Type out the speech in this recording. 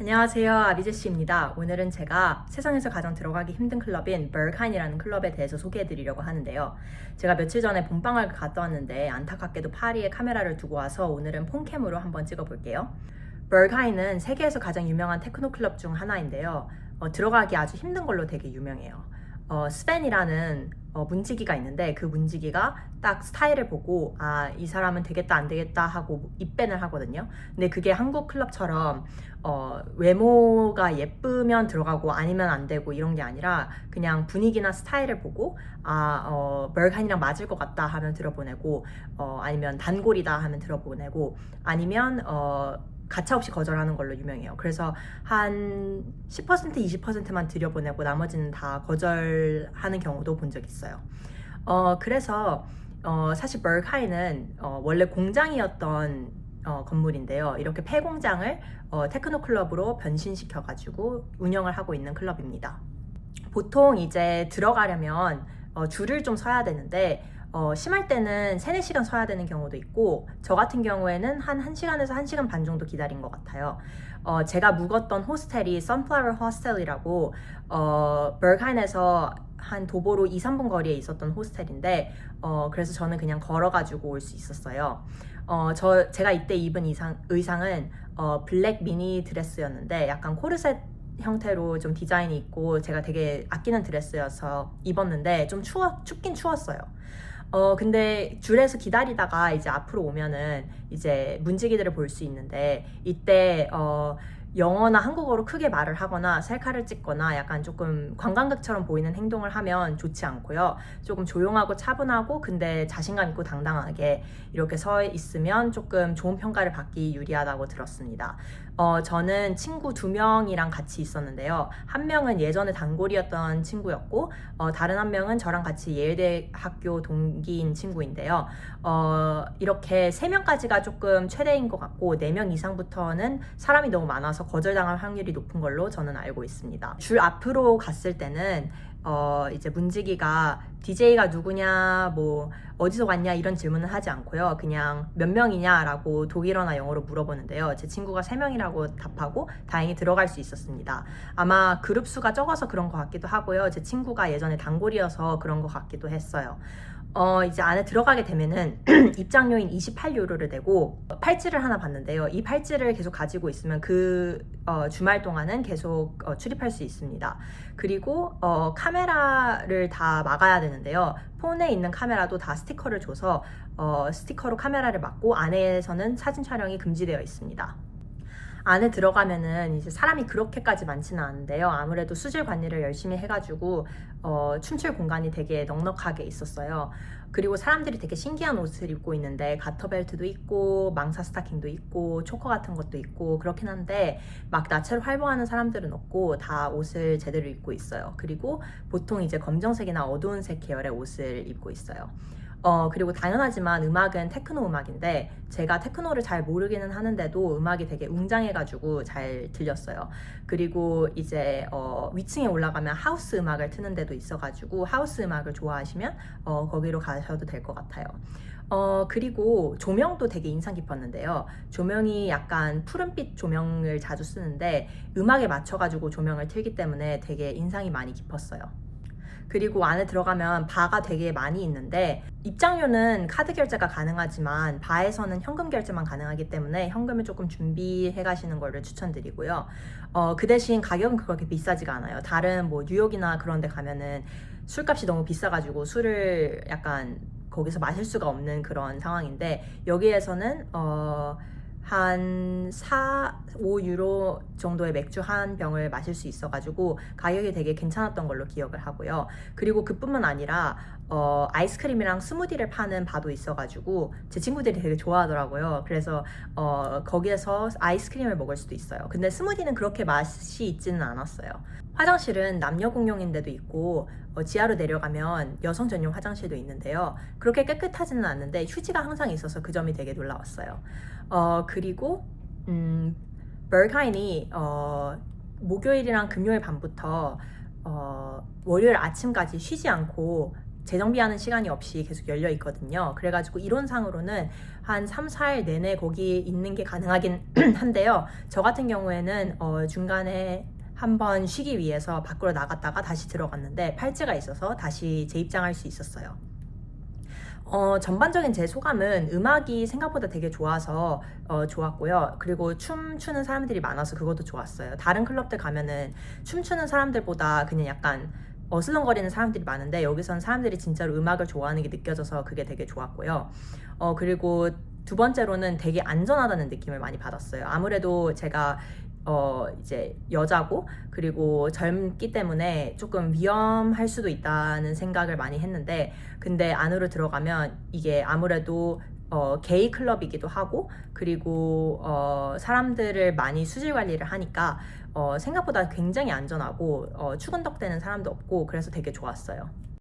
안녕하세요. 아비제씨입니다. 오늘은 제가 세상에서 가장 들어가기 힘든 클럽인 벌카인이라는 클럽에 대해서 소개해 드리려고 하는데요. 제가 며칠 전에 본방을 갔다 왔는데 안타깝게도 파리에 카메라를 두고 와서 오늘은 폰캠으로 한번 찍어 볼게요. 벌카인은 세계에서 가장 유명한 테크노 클럽 중 하나인데요. 어, 들어가기 아주 힘든 걸로 되게 유명해요. 어, 스펜이라는 어, 문지기가 있는데 그 문지기가 딱 스타일을 보고 아 이 사람은 되겠다 안 되겠다 하고 입밴을 하거든요. 근데 그게 한국 클럽처럼 어, 외모가 예쁘면 들어가고 아니면 안 되고 이런 게 아니라 그냥 분위기나 스타일을 보고 아 어, 벌칸이랑 맞을 것 같다 하면 들어보내고 어, 아니면 단골이다 하면 들어보내고 아니면 어, 가차없이 거절하는 걸로 유명해요. 그래서 한 10% 20%만 들여보내고 나머지는 다 거절하는 경우도 본 적 있어요. 어, 그래서 어, 사실 벌카이는 어, 원래 공장이었던 어, 건물인데요. 이렇게 폐공장을 어, 테크노 클럽으로 변신시켜 가지고 운영을 하고 있는 클럽입니다. 보통 이제 들어가려면 어, 줄을 좀 서야 되는데 어, 심할 때는 3, 4시간 서야 되는 경우도 있고 저 같은 경우에는 한 1시간에서 1시간 반 정도 기다린 것 같아요. 어, 제가 묵었던 호스텔이 Sunflower Hostel이라고 어, 벌카인에서 한 도보로 2, 3분 거리에 있었던 호스텔인데 어, 그래서 저는 그냥 걸어가지고 올 수 있었어요. 어, 저 제가 이때 입은 의상, 의상은 어, 블랙 미니 드레스였는데 약간 코르셋 형태로 좀 디자인이 있고 제가 되게 아끼는 드레스여서 입었는데 좀 추워 춥긴 추웠어요. 어 근데 줄에서 기다리다가 이제 앞으로 오면은 이제 문지기들을 볼 수 있는데 이때 어 영어나 한국어로 크게 말을 하거나 셀카를 찍거나 약간 조금 관광객처럼 보이는 행동을 하면 좋지 않고요. 조금 조용하고 차분하고 근데 자신감 있고 당당하게 이렇게 서 있으면 조금 좋은 평가를 받기 유리하다고 들었습니다. 어, 저는 친구 두 명이랑 같이 있었는데요. 한 명은 예전에 단골이었던 친구였고, 어, 다른 한 명은 저랑 같이 예외대학교 동기인 친구인데요. 어, 이렇게 세 명까지가 조금 최대인 것 같고, 네 명 이상부터는 사람이 너무 많아서 거절당할 확률이 높은 걸로 저는 알고 있습니다. 줄 앞으로 갔을 때는 어, 이제 문지기가 DJ가 누구냐, 뭐, 어디서 왔냐, 이런 질문은 하지 않고요. 그냥 몇 명이냐라고 독일어나 영어로 물어보는데요. 제 친구가 3명이라고 답하고 다행히 들어갈 수 있었습니다. 아마 그룹 수가 적어서 그런 것 같기도 하고요. 제 친구가 예전에 단골이어서 그런 것 같기도 했어요. 어, 이제 안에 들어가게 되면은 입장료인 28유로를 내고 팔찌를 하나 받는데요. 이 팔찌를 계속 가지고 있으면 그 어, 주말 동안은 계속 어, 출입할 수 있습니다. 그리고 어, 카메라를 다 막아야 되는데요. 폰에 있는 카메라도 다 스티커를 줘서 어, 스티커로 카메라를 막고 안에서는 사진 촬영이 금지되어 있습니다. 안에 들어가면은 이제 사람이 그렇게까지 많지는 않은데요. 아무래도 수질 관리를 열심히 해가지고 어, 춤출 공간이 되게 넉넉하게 있었어요. 그리고 사람들이 되게 신기한 옷을 입고 있는데 가터벨트도 있고 망사 스타킹도 있고 초커 같은 것도 있고 그렇긴 한데 막 나체로 활보하는 사람들은 없고 다 옷을 제대로 입고 있어요. 그리고 보통 이제 검정색이나 어두운 색 계열의 옷을 입고 있어요. 어, 그리고 당연하지만 음악은 테크노 음악인데 제가 테크노를 잘 모르기는 하는데도 음악이 되게 웅장해가지고 잘 들렸어요. 그리고 이제 어, 위층에 올라가면 하우스 음악을 트는 데도 있어가지고 하우스 음악을 좋아하시면 어, 거기로 가셔도 될 것 같아요. 어, 그리고 조명도 되게 인상 깊었는데요. 조명이 약간 푸른빛 조명을 자주 쓰는데 음악에 맞춰가지고 조명을 틀기 때문에 되게 인상이 많이 깊었어요. 그리고 안에 들어가면 바가 되게 많이 있는데 입장료는 카드 결제가 가능하지만 바에서는 현금 결제만 가능하기 때문에 현금을 조금 준비해 가시는 거를 추천드리고요. 어, 그 대신 가격은 그렇게 비싸지가 않아요. 다른 뭐 뉴욕이나 그런 데 가면은 술값이 너무 비싸가지고 술을 약간 거기서 마실 수가 없는 그런 상황인데 여기에서는 어, 한 4, 5유로 정도의 맥주 한 병을 마실 수 있어가지고 가격이 되게 괜찮았던 걸로 기억을 하고요. 그리고 그뿐만 아니라 어, 아이스크림이랑 스무디를 파는 바도 있어가지고 제 친구들이 되게 좋아하더라고요. 그래서 어, 거기에서 아이스크림을 먹을 수도 있어요. 근데 스무디는 그렇게 맛이 있지는 않았어요. 화장실은 남녀 공용인데도 있고 어, 지하로 내려가면 여성 전용 화장실도 있는데요. 그렇게 깨끗하지는 않는데 휴지가 항상 있어서 그 점이 되게 놀라웠어요. 어, 그리고 음, 벌카인이 어, 목요일이랑 금요일 밤부터 어, 월요일 아침까지 쉬지 않고 재정비하는 시간이 없이 계속 열려 있거든요. 그래가지고 이론상으로는 한 3, 4일 내내 거기 있는 게 가능하긴 한데요. 저 같은 경우에는 어, 중간에 한번 쉬기 위해서 밖으로 나갔다가 다시 들어갔는데 팔찌가 있어서 다시 재입장할 수 있었어요. 어, 전반적인 제 소감은 음악이 생각보다 되게 좋아서 어, 좋았고요. 그리고 춤추는 사람들이 많아서 그것도 좋았어요. 다른 클럽들 가면은 춤추는 사람들보다 그냥 약간 어슬렁거리는 사람들이 많은데 여기선 사람들이 진짜로 음악을 좋아하는 게 느껴져서 그게 되게 좋았고요. 어, 그리고 두 번째로는 되게 안전하다는 느낌을 많이 받았어요. 아무래도 제가 어 이제 여자고 그리고 젊기 때문에 조금 위험할 수도 있다는 생각을 많이 했는데 근데 안으로 들어가면 이게 아무래도 어 게이 클럽이기도 하고 그리고 어 사람들을 많이 수질 관리를 하니까 어 생각보다 굉장히 안전하고 어 추근덕대는 사람도 없고 그래서 되게 좋았어요.